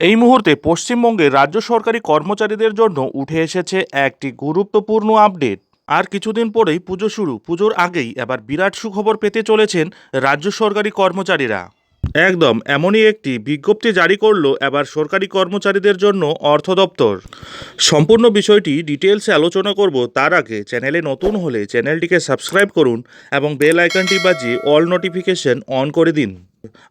এই মুহূর্তে পশ্চিমবঙ্গের রাজ্য সরকারি কর্মচারীদের জন্য উঠে এসেছে একটি গুরুত্বপূর্ণ আপডেট। আর কিছুদিন পরেই পুজো শুরু। পুজোর আগেই এবার বিরাট সুখবর পেতে চলেছেন রাজ্য সরকারি কর্মচারীরা। একদম এমনই একটি বিজ্ঞপ্তি জারি করল এবার সরকারি কর্মচারীদের জন্য অর্থ দপ্তর। সম্পূর্ণ বিষয়টি ডিটেলসে আলোচনা করব তার আগে চ্যানেলে নতুন হলে চ্যানেলটিকে সাবস্ক্রাইব করুন এবং বেল আইকনটি বাজিয়ে অল নোটিফিকেশন অন করে দিন।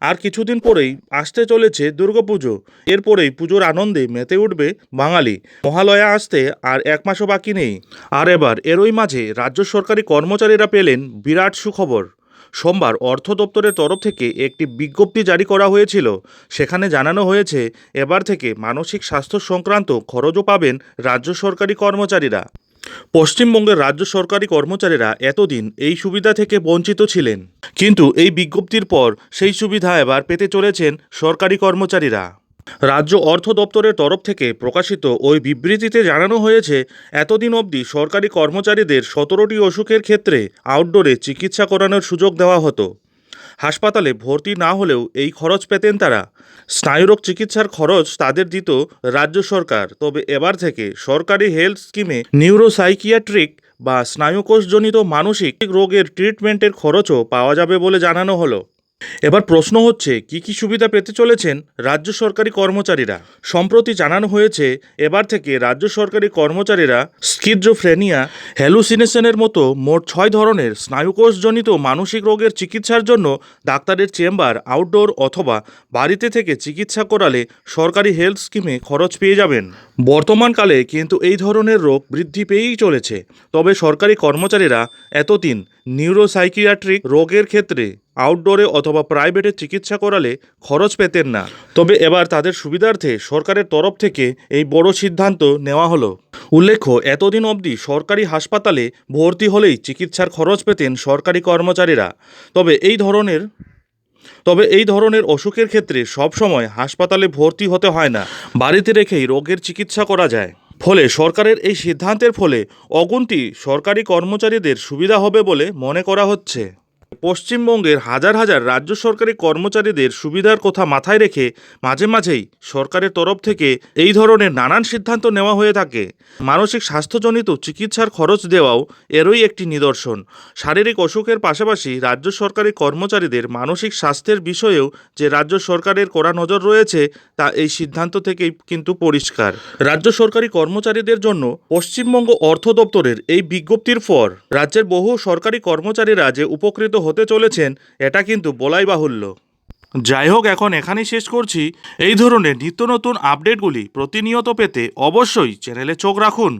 আর কিছুদিন পরেই আসতে চলেছে দুর্গাপুজো। এরপরেই পুজোর আনন্দে মেতে উঠবে বাঙালি। মহালয়া আসতে আর এক মাসও বাকি নেই। আর এবার এরই মাঝে রাজ্য সরকারি কর্মচারীরা পেলেন বিরাট সুখবর। সোমবার অর্থ দপ্তরের তরফ থেকে একটি বিজ্ঞপ্তি জারি করা হয়েছিল। সেখানে জানানো হয়েছে, এবার থেকে মানসিক স্বাস্থ্য সংক্রান্ত খরচও পাবেন রাজ্য সরকারি কর্মচারীরা। পশ্চিমবঙ্গের রাজ্য সরকারি কর্মচারীরা এতদিন এই সুবিধা থেকে বঞ্চিত ছিলেন। কিন্তু এই বিজ্ঞপ্তির পর সেই সুবিধা এবার পেতে চলেছেন সরকারি কর্মচারীরা। রাজ্য অর্থ দপ্তরের তরফ থেকে প্রকাশিত ওই বিবৃতিতে জানানো হয়েছে, এতদিন অবধি সরকারি কর্মচারীদের সতেরোটি অসুখের ক্ষেত্রে আউটডোরে চিকিৎসা করানোর সুযোগ দেওয়া হতো। হাসপাতালে ভর্তি না হলেও এই খরচ পেতেন তারা। স্নায়ুরোগ চিকিৎসার খরচ তাদের দিত রাজ্য সরকার। তবে এবার থেকে সরকারি হেলথ স্কিমে নিউরোসাইকিয়াট্রিক বা স্নায়ুকোষজনিত মানসিক রোগের ট্রিটমেন্টের খরচও পাওয়া যাবে বলে জানানো হলো। এবার প্রশ্ন হচ্ছে, কি কি সুবিধা পেতে চলেছেন রাজ্য সরকারি কর্মচারীরা? সম্প্রতি জানানো হয়েছে, এবার থেকে রাজ্য সরকারি কর্মচারীরা স্কিজোফ্রেনিয়া, হ্যালুসিনেশনের মতো মোট ছয় ধরনের স্নায়ুকোষজনিত মানসিক রোগের চিকিৎসার জন্য ডাক্তারের চেম্বার, আউটডোর অথবা বাড়িতে থেকে চিকিৎসা করালে সরকারি হেলথ স্কিমে খরচ পেয়ে যাবেন। বর্তমানকালে কিন্তু এই ধরনের রোগ বৃদ্ধি পেয়েই চলেছে। তবে সরকারি কর্মচারীরা এতদিন নিউরোসাইকিয়াট্রিক রোগের ক্ষেত্রে আউটডোরে অথবা প্রাইভেটে চিকিৎসা করালে খরচ পেতেন না। তবে এবার তাদের সুবিধার্থে সরকারের তরফ থেকে এই বড় সিদ্ধান্ত নেওয়া হলো। উল্লেখ্য, এতদিন অবধি সরকারি হাসপাতালে ভর্তি হলেই চিকিৎসার খরচ পেতেন সরকারি কর্মচারীরা। তবে এই ধরনের, তবে এই ধরনের অসুখের ক্ষেত্রে সবসময় হাসপাতালে ভর্তি হতে হয় না। বাড়িতে রেখেই রোগের চিকিৎসা করা যায়। ফলে সরকারের এই সিদ্ধান্তের ফলে অগুন্তি সরকারি কর্মচারীদের সুবিধা হবে বলে মনে করা হচ্ছে। পশ্চিমবঙ্গের হাজার হাজার রাজ্য সরকারি কর্মচারীদের সুবিধার কথা মাথায় রেখে মাঝে মাঝেই সরকারের তরফ থেকে এই ধরনের নানান সিদ্ধান্ত নেওয়া হয়ে থাকে। মানসিক স্বাস্থ্যজনিত চিকিৎসার খরচ দেওয়াও এরই একটি নিদর্শন। শারীরিক অসুখের পাশাপাশি রাজ্য সরকারি কর্মচারীদের মানসিক স্বাস্থ্যের বিষয়েও যে রাজ্য সরকারের কড়া নজর রয়েছে, তা এই সিদ্ধান্ত থেকেই কিন্তু পরিষ্কার। রাজ্য সরকারি কর্মচারীদের জন্য পশ্চিমবঙ্গ অর্থ দপ্তরের এই বিজ্ঞপ্তির পর, রাজ্যের বহু সরকারি কর্মচারীরা যে উপকৃত হতে চলেছেন, এটা কিন্তু বলাই বাহুল্য। যাই হোক, এখন এখানেই শেষ করছি। এই ধরনের নিত্য নতুন আপডেটগুলি প্রতিনিয়ত পেতে অবশ্যই চ্যানেলে চোখ রাখুন।